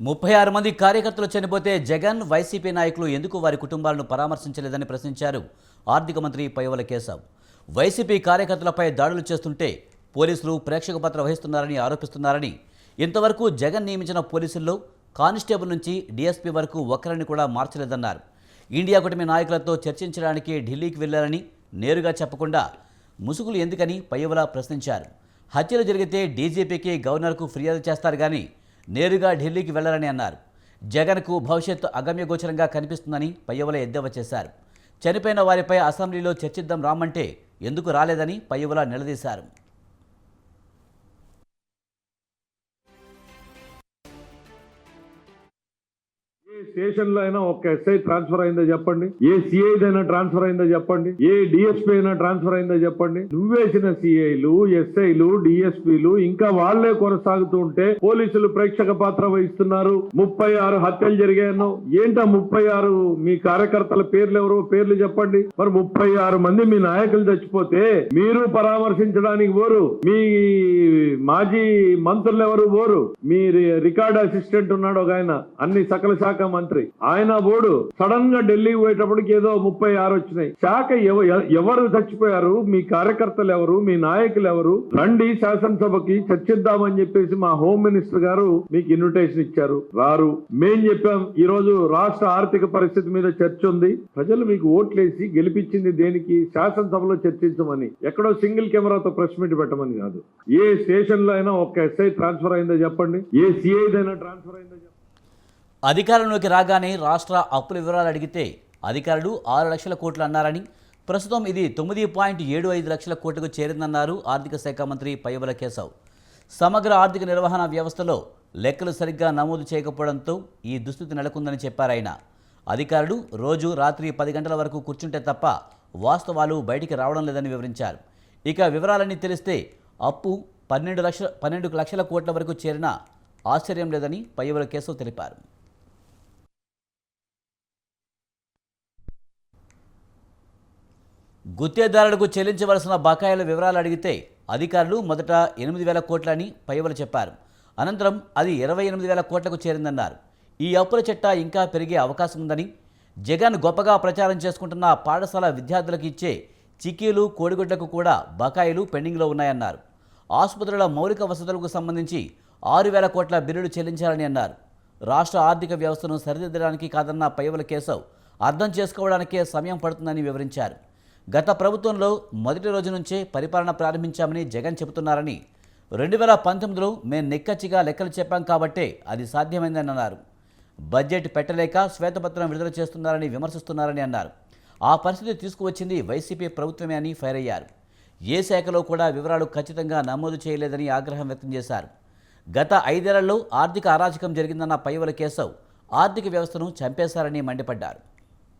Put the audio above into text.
ముప్పై ఆరు మంది కార్యకర్తలు చనిపోతే జగన్ వైసీపీ నాయకులు ఎందుకు వారి కుటుంబాలను పరామర్శించలేదని ప్రశ్నించారు ఆర్థిక మంత్రి పైవల కేశవ్. వైసీపీ కార్యకర్తలపై దాడులు చేస్తుంటే పోలీసులు ప్రేక్షక పాత్ర వహిస్తున్నారని ఆరోపిస్తున్నారని. ఇంతవరకు జగన్ నియమించిన పోలీసుల్లో కానిస్టేబుల్ నుంచి డీఎస్పీ వరకు ఒక్కరిని కూడా మార్చలేదన్నారు. ఇండియా కూటమి నాయకులతో చర్చించడానికి ఢిల్లీకి వెళ్ళారని నేరుగా చెప్పకుండా ముసుగులు ఎందుకని పయ్యవల ప్రశ్నించారు. హత్యలు జరిగితే డీజీపీకి గవర్నర్కు ఫిర్యాదు చేస్తారు కానీ నేరుగా ఢిల్లీకి వెళ్ళాలని అన్నారు. జగన్కు భవిష్యత్తు అగమ్యగోచరంగా కనిపిస్తుందని పయ్యవల ఎద్దేవా చేశారు. చనిపోయిన వారిపై అసెంబ్లీలో చర్చిద్దాం రామంటే ఎందుకు రాలేదని పయ్యవల నిలదీశారు. స్టేషన్లో స్టేషన్లో అయినా ఒక ఎస్ఐ ట్రాన్స్ఫర్ అయిందో చెప్పండి? ఏ సిఐ ట్రాన్స్ఫర్ అయిందో చెప్పండి? ఏ డిఎస్పీ అయినా ట్రాన్స్ఫర్ అయిందో చెప్పండి? నువ్వేసిన సిఐలు ఎస్ఐలు డిఎస్పీలు ఇంకా వాళ్ళే కొనసాగుతూ ఉంటే పోలీసులు ప్రేక్షక పాత్ర వహిస్తున్నారు. ముప్పై ఆరు హత్యలు జరిగాయను ఏంటా ముప్పై ఆరు? మీ కార్యకర్తల పేర్లు ఎవరో పేర్లు చెప్పండి. మరి ముప్పై ఆరు మంది మీ నాయకులు చచ్చిపోతే మీరు పరామర్శించడానికి పోరు మీ మాజీ మంత్రులు ఎవరు పోరు మీ రికార్డ్ అసిస్టెంట్ ఉన్నాడు ఒక ఆయన. అన్ని సకల శాఖ మంత్రి ఆయన పోడు సడన్గా ఢిల్లీకి పోయేటప్పటికి ఏదో ముప్పై ఆరు వచ్చినాయి. శాఖ ఎవరు చచ్చిపోయారు? మీ కార్యకర్తలు ఎవరు? మీ నాయకులు ఎవరు? రండి శాసనసభకి చర్చిద్దామని చెప్పేసి మా హోమ్ మినిస్టర్ గారు మీకు ఇన్విటేషన్ ఇచ్చారు. రారు. మేం చెప్పాం ఈ రోజు రాష్ట్ర ఆర్థిక పరిస్థితి మీద చర్చ ఉంది. ప్రజలు మీకు ఓట్లేసి గెలిపించింది దేనికి? శాసనసభలో చర్చించమని. ఎక్కడో సింగిల్ కెమెరాతో ప్రెస్ మీట్ పెట్టమని కాదు. ఏ స్టేషన్లో అయినా ఒక ఎస్ఐ ట్రాన్స్ఫర్ అయిందో చెప్పండి. ఏ సిఐదైనా ట్రాన్స్ఫర్ అయిందో చెప్పండి. అధికారంలోకి రాగానే రాష్ట్ర అప్పుల వివరాలు అడిగితే అధికారులు ఆరు లక్షల కోట్లు అన్నారని ప్రస్తుతం ఇది తొమ్మిది పాయింట్ ఏడు ఐదు లక్షల కోట్లకు చేరిందన్నారు ఆర్థిక శాఖ మంత్రి పయ్యవల కేశవ్. సమగ్ర ఆర్థిక నిర్వహణ వ్యవస్థలో లెక్కలు సరిగ్గా నమోదు చేయకపోవడంతో ఈ దుస్థితి నెలకొందని చెప్పారాయన అధికారులు రోజు రాత్రి పది గంటల వరకు కూర్చుంటే తప్ప వాస్తవాలు బయటికి రావడం లేదని వివరించారు. ఇక వివరాలన్నీ తెలిస్తే అప్పు పన్నెండు లక్షల పన్నెండు లక్షల కోట్ల వరకు చేరిన ఆశ్చర్యం లేదని పయ్యవల కేశవ్ తెలిపారు. గుత్తేదారులకు చెల్లించవలసిన బకాయిల వివరాలు అడిగితే అధికారులు మొదట ఎనిమిది వేల కోట్లని పైవలు చెప్పారు. అనంతరం అది ఇరవై ఎనిమిది వేల కోట్లకు చేరిందన్నారు. ఈ అప్పుల చిట్ట ఇంకా పెరిగే అవకాశం ఉందని జగన్ గొప్పగా ప్రచారం చేసుకుంటున్న పాఠశాల విద్యార్థులకు ఇచ్చే చిక్కీలు కోడిగుడ్లకు కూడా బకాయిలు పెండింగ్లో ఉన్నాయన్నారు. ఆసుపత్రుల మౌలిక వసతులకు సంబంధించి ఆరు వేల కోట్ల బిల్లులు చెల్లించాలని అన్నారు. రాష్ట్ర ఆర్థిక వ్యవస్థను సరిదిద్దడానికి కాదన్న పైవల కేశవ్ అర్థం చేసుకోవడానికే సమయం పడుతుందని వివరించారు. గత ప్రభుత్వంలో మొదటి రోజు నుంచే పరిపాలన ప్రారంభించామని జగన్ చెబుతున్నారని రెండు వేల పంతొమ్మిదిలో మేము నిక్కచ్చిగా లెక్కలు చెప్పాం కాబట్టే అది సాధ్యమైందని అన్నారు బడ్జెట్ పెట్టలేక శ్వేతపత్రం విడుదల చేస్తున్నారని విమర్శిస్తున్నారని అన్నారు. ఆ పరిస్థితి తీసుకువచ్చింది వైసీపీ ప్రభుత్వమే అని ఫైర్ అయ్యారు. ఏ శాఖలో కూడా వివరాలు ఖచ్చితంగా నమోదు చేయలేదని ఆగ్రహం వ్యక్తం చేశారు. గత ఐదేళ్ళలో ఆర్థిక అరాచకం జరిగిందన్న పైవల కేశవ్ ఆర్థిక వ్యవస్థను చంపేశారని మండిపడ్డారు.